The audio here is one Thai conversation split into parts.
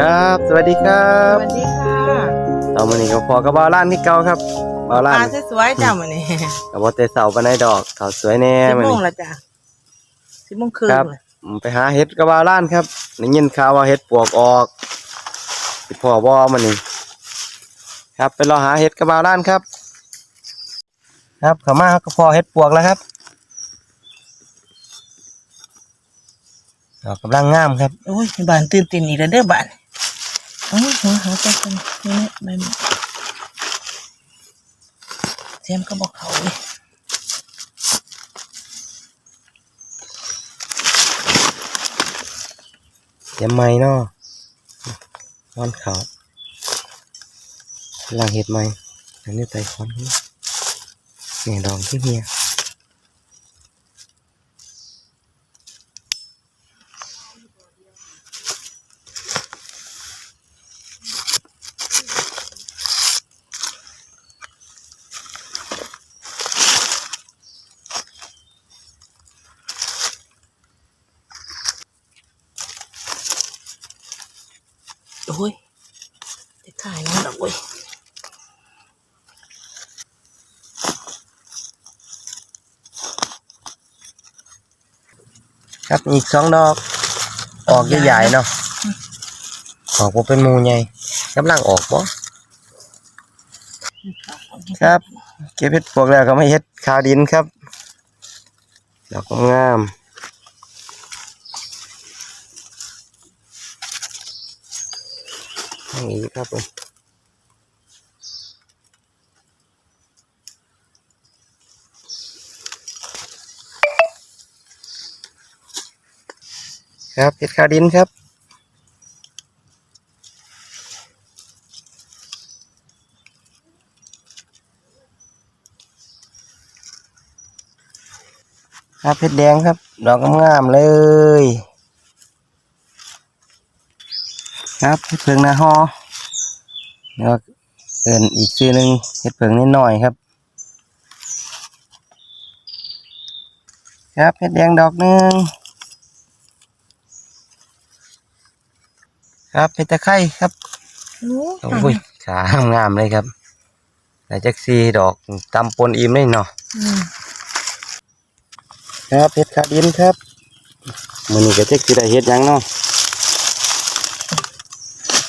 ครับ สวัสดีครัสบวัสดีค่ะเอามานี่ก็พอกับบาวล้านที่เก่าครับบาวล้านปลาสวยๆจ้ามื้อนี้กับบอเตเสาปานในดอกเขาสวยแน่สิบมันโมนี่งและจ้ะสิบโมงครึ่งครับเลยอืมไปหาเห็ดกับบาวล้านครับได้ยินข่าวว่าเห็ดปวกออกสิพ่อบ่มันนี่ครับไปรอหาเห็ดกับบาวล้านครับ ครับเขามาก็พอเห็ดปวกแล้วครับดอกกำลังงามครับ โอ้ยบ้านตื่นเต้นอีกแล้วเด้อบ้าน โอ้ยหัวหาจักกันนี่แหละใบไม้เสียมก็บอกเขาเลยเสียมไม้เนาะนอนเขาล่างเห็ดไม้อันนี้ไตคอนขึ้นเนี่ดองที่เฮีย โอ้ยจะถ่ายน้ องดอกเว้ยครับอีกสองดอก ออกใหญ่ๆเนาะออกว่าเป็นหมูใหญ่กำลังออกบ่ครับ เก็บเห็ดปวกแล้วก็ไม่เห็ดคาวดินครับ ดอกงามๆอย่างนี้ครับผม ครับเห็ดคาดินครับ ครับเพชรแดงครับ ดอกงามๆเลย ครับเพชรเพิงนาฮอแล้วเอินอีกชื่อหนึ่งเพชรเพิงนิดหน่อยครับ ครับเพชรแดงดอกหนึ่ง ครับเพชรตะไคร้ครับโอ้ยโอ้ยขางามๆเลยครับแต่จักซีดอกตำปนอิ่มเลยเนาะอืมครับเพชรขาดินครับมันนี่ก็เจ๊กสิได้เฮ็ดหยังเนาะ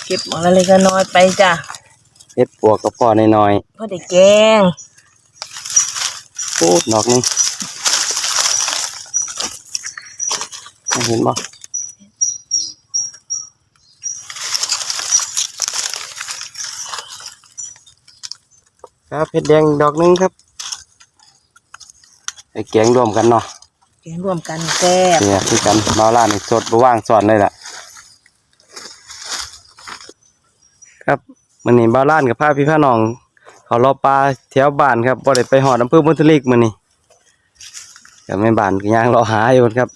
เก็บมาอะไรก็น้อยไปจ้ะเฮ็ดปวกกับพ่อน้อยพอได้แกงๆพูดดอกหนึงเห็นบ่ ครับเพชรแดงดอกหนึงครับไอ้แกงรวมกันเนาะแกงรวมกันแซ่บเนี่ยคือกันมาล่านี่สดบ่ว่างสอนเลยล่ะ ครับมันนี่บาล้านกับพาพี่พาน้อง เขารอปลาแถวบ้านครับบ่ได้ไปหอดอำเภอบุญทลิกมันนี่กับแม่บ้านก็ยังรอหาอยู่ครับ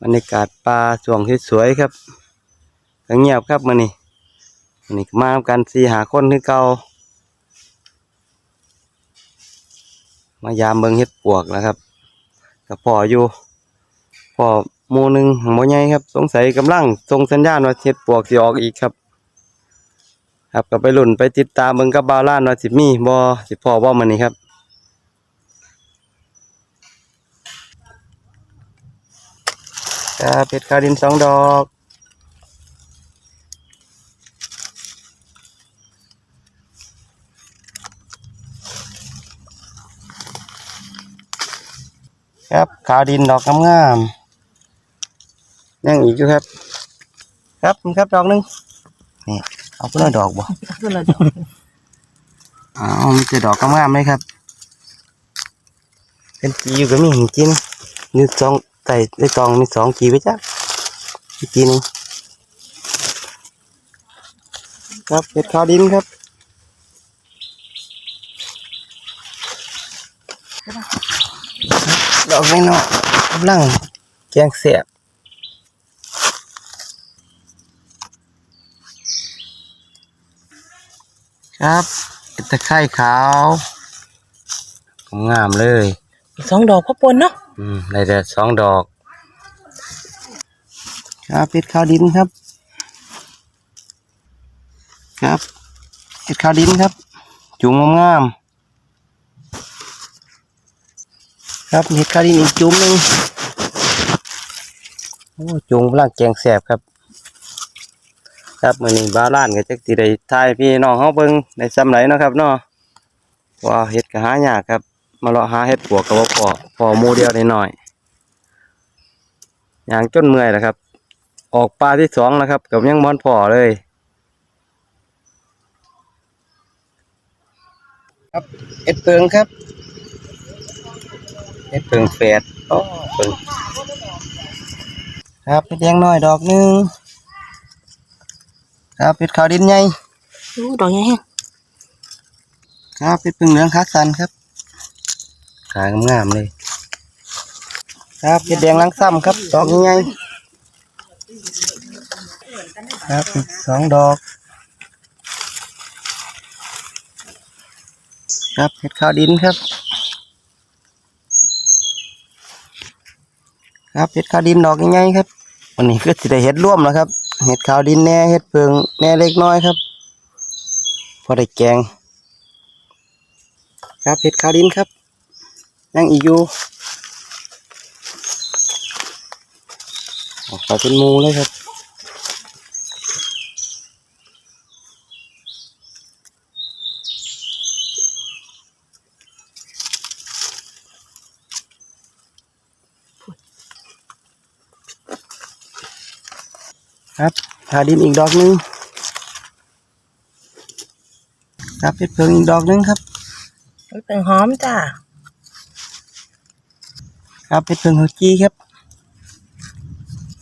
บรรยากาศปลาช่วงสวยๆครับก็เงียบครับมันนี่มั นนี่ก็มากันสี่หาคนคือเก่ามายามเบิงเฮ็ดปวกแล้วครับกับพ่ออยู่พ่อหมูหนึ่งของบ่ใหญ่ครับ สงสัยกำลังส่งสัญญาณว่าเฮ็ดปวกสิออกอีกครับ ครับก็ไปหลุ่นไปติดตามเบิงกับบาล้านว่าสิมีบ่สิพ่อบ่มันนี่ครับครับเป็ดคาดินสองดอก ครับขาวดินดอกงามๆยังอีกอยู่ครับ ครับผมครับดอกหนึงนี่เอาเพื่อดอกบ่คือละดอกอ๋อมีแต่ดอกงามๆเลยครับเป็นกีอยู่ก็มีหินกินนี่สองใส่ในตองมีสองกีไว้จ้ะอีกกีหนึงครับเป็ดขาวดินครับ ดอกไม่นอกกำลังแกงเสียบครับเป็นตะไคร่ขาวงามเลยอีกสองดอกพ่อปนเนาะอืมได้แต่สองดอก ครับเห็ดขาวดินครับ ครับเห็ดขาวดินครับ จุ่มงามๆ ครับเห็ดขาวดินอีกจุ่มหนึ่งโอ้จุ่มร่างแกงแสบครับ ครับมือนี้บ้าล้านก็จักสิได้ทายพี่น้องเฮาเบิงได้ซ้ำไหนนะครับเนาะว่าเฮ็ดก็หายากครับ มาเลาะหาเฮ็ดปวกก็บ่พอพอมูเดียวได้น้อยอย่างจนเมื่อยแล้วครับ ออกปลาที่สองแล้วครับกับยังบ่อนพอเลยครับเอ็ดเปิงครับ เอ็ดเปิงแฝดโอ้เปิงครับเฮ็ดแดงน้อยดอกหนึงครับเฮ็ดขาวดินใหญ่อู้ดอกใหญ่แฮะครับเป็นพึ่งเหลืองคักสันครับขางามๆเลย ครับเป็นแดงลังซ้ำครับดอกใหญ่ๆครับอีกสองดอก ครับเห็ดขาวดินครับ ครับเห็ดขาวดินดอกง่ายๆครับวันนี้ก็จะได้เห็ดร่วมนะครับ เห็ดขาวดินแน่เห็ดเพิงแน่เล็กน้อยครับ พอได้แกง ครับเห็ดขาวดินครับยังอีกอยู่ออกไปเป็นมูเลยครับ ครับขาวดินอีกดอกหนึงครับเห็ดเพิงอีกดอกหนึงครับมันเป็นหอมจ้าครับเป็นเพิงหัวจีครับ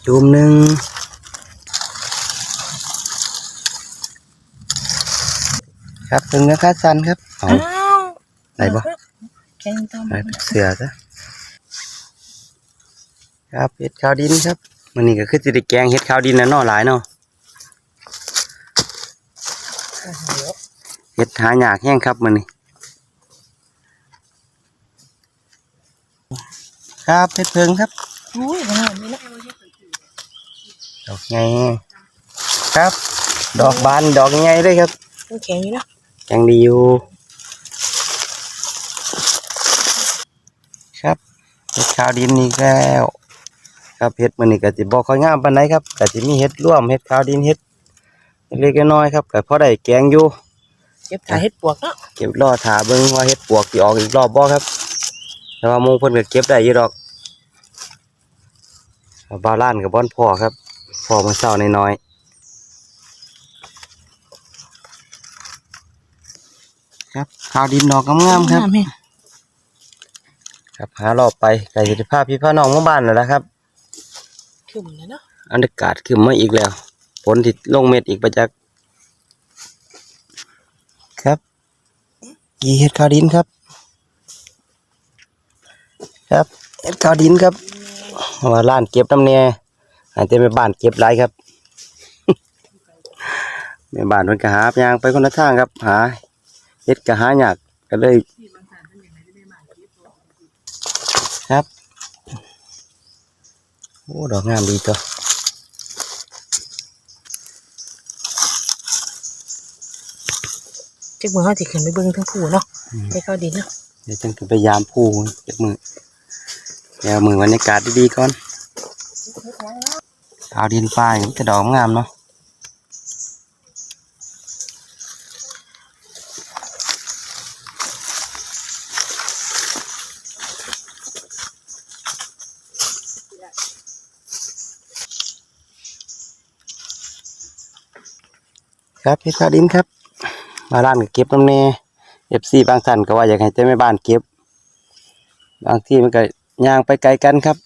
จุ่มหนึ่งครับเพิงเนื้อคาสันครับเอาอ้าวไหนบ่แกงต้มไปเป็นเสือซะครับเห็ดขาวดินครับ มันนี่ก็คือจะได้แกงเห็ดขาวดินแล้วเนาะหลายเนาะเห็ดหายากแห้งครับมันนี่ครับเห็ดเพิงครับอุ้ยงามนี่นะดอกไงครับ ดอกบานดอกไงเลยครับมันแข็งอยู่นะยังดีอยู่ครับเห็ดขาวดินนี่แล้ว ครับเห็ดมันนี่ก็สิบอกค่อยงามปานไหนครับก็สิมีเห็ดร่วมเห็ดขาวดินเห็ดเล็กๆน้อยๆครับก็พอได้แกงอยู่เก็บถ่ายเฮ็ดปวกเนาะเก็บรอถาเบิ่งว่าเห็ดปวกสิออกอีกรอบบ่ครับ แต่ว่าหมูเพิ่นก็เก็บได้อยู่ดอกบาวล้านกับบ้อนพ่อครับพ่อมาเศร้าน้อยๆครับขาวดินดอกงามๆครับงามแฮะครับหารอบไปไก่สิภาพพี่พ่อน้องหมู่บ้านแล้วนะครับ ขึ้นเลยเนาะอันดากาศขึ้นมาอีกแล้วฝนติดลงเม็ดอีกประจักษ์ครับกีเห็ดขาวดินครับ ครับเห็ดขาวดินครับว่าล้านเก็บน้ำเนียอาจจะไปบ้านเก็บไรครับแม่บ้านมันก็หายางไปคนละทางครับ หาเห็ดก็หายากก็เลย ครับ โอ้ดอกงามดีตัวจักมือเฮาสิขึ้นไปเบิ่งทั้งผู้เนาะไปเข้าดินเนาะเดี๋ยวจังถึงไปยามผู้เจ็บมือเดี๋ยวมือบรรยากาศดีๆก่อนขาวดินฟ้าอย่างนี้จะดอกงามเนาะ ครับเพชรขาดินครับมาร้านก็เก็บน้ำเนเอฟซีบางท่านก็ว่าอยากให้เจ้าแม่บ้านเก็บบางที่มันก็ย่างไปไกลกันครับ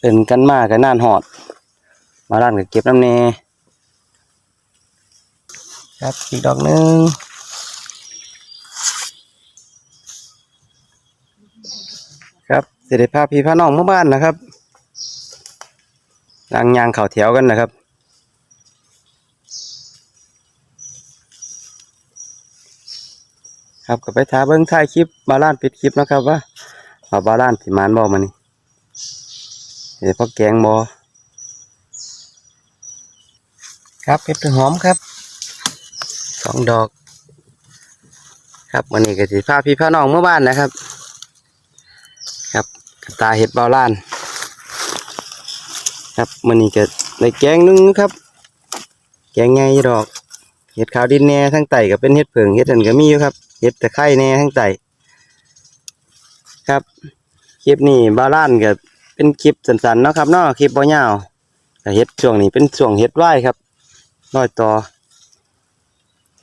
เอินกันมากกันน่านหอด มาร้านก็เก็บน้ำเนครับอีกดอกหนึ่งครับเสด็จพาพี่พาน้องหมู่อบ้านนะครับยางยางเข่าแถวกันนะครับ ครับก็ไปท้าเบิ้งท้ายคลิปบาลานปิดคลิปนะครับว่าว่าบาลานสิมานบอมานี่เดี๋ยวพ่อแกงบอครับเห็ดหอมครับสองดอก ครับวันนี้ก็สิพาพี่พาน้องเมื่อบ้านนะครับ ครับกระตาเห็ดเบาล้าน ครับมันนี้ก็ในแกงหนึงครับ แกงไงดอกเห็ดขาวดินแหน่ทั้งไตก็เป็นเห็ดเผิงเห็ดอันก็มีอยู่ครับ เห็ดตะไคร่แหน่ทั้งไตครับคลิปนี้บาล้านก็เป็นคลิปสั้นๆเนาะครับเนาะคลิปบ่ยาวแต่เห็ดช่วงนี้เป็นช่วงเห็ดไหวครับร้อยต่อ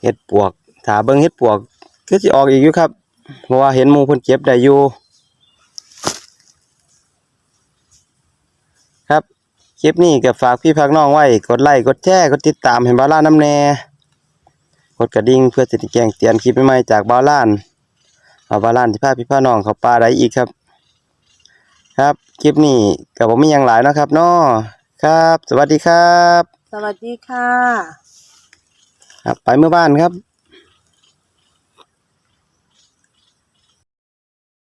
เห็ดปวกถาเบิ่งเห็ดปวกคือสิออกอีกอยู่ครับ เพราะว่าเห็นมูพ่นเก็บได้อยู่ครับคลิปนี้ก็ฝากพี่พักน้องไว้ กดไลค์กดแชร์กดติดตามให้บาลานน้ำแน่ กดกระดิ่งเพื่อจะได้แจ้งเตือนคลิปใหม่ๆจากบาล้านเอาบาล้านที่พาพี่พาน้องเขาป่าได้อีกครับ ครับคลิปนี้กับผมมีอย่างหลายเนาะครับเนาะครับ สวัสดีครับ สวัสดีค่ะ ครับไปเมื่อบ้านครับ